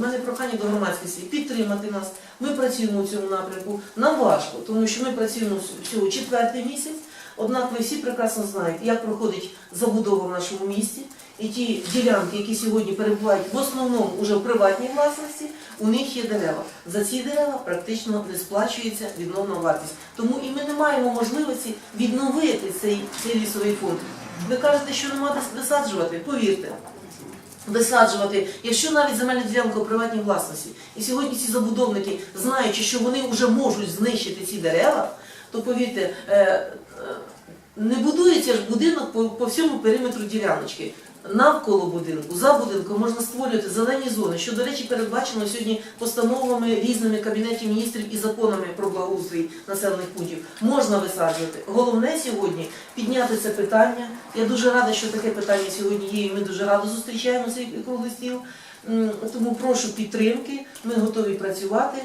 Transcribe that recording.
в мене прохання до громадськості підтримати нас. Ми працюємо у цьому напрямку. Нам важко, тому що ми працюємо всього четвертий місяць. Однак ви всі прекрасно знаєте, як проходить забудова в нашому місті. І ті ділянки, які сьогодні перебувають в основному уже в приватній власності, у них є дерева. За ці дерева практично не сплачується відновна вартість. Тому і ми не маємо можливості відновити цей, цей лісовий фонд. Ви кажете, що нема де висаджувати? Повірте, висаджувати, якщо навіть земельна ділянка у приватній власності, і сьогодні ці забудовники, знаючи, що вони вже можуть знищити ці дерева, то повірте, е, не будується ж будинок по, по всьому периметру діляночки. Навколо будинку, за будинком можна створювати зелені зони, що, до речі, передбачено сьогодні постановами різними кабінетів міністрів і законами про благоустрій населених пунктів. Можна висаджувати. Головне сьогодні підняти це питання. Я дуже рада, що таке питання сьогодні є, і ми дуже радо зустрічаємо цей круглий стіл. Тому прошу підтримки. Ми готові працювати.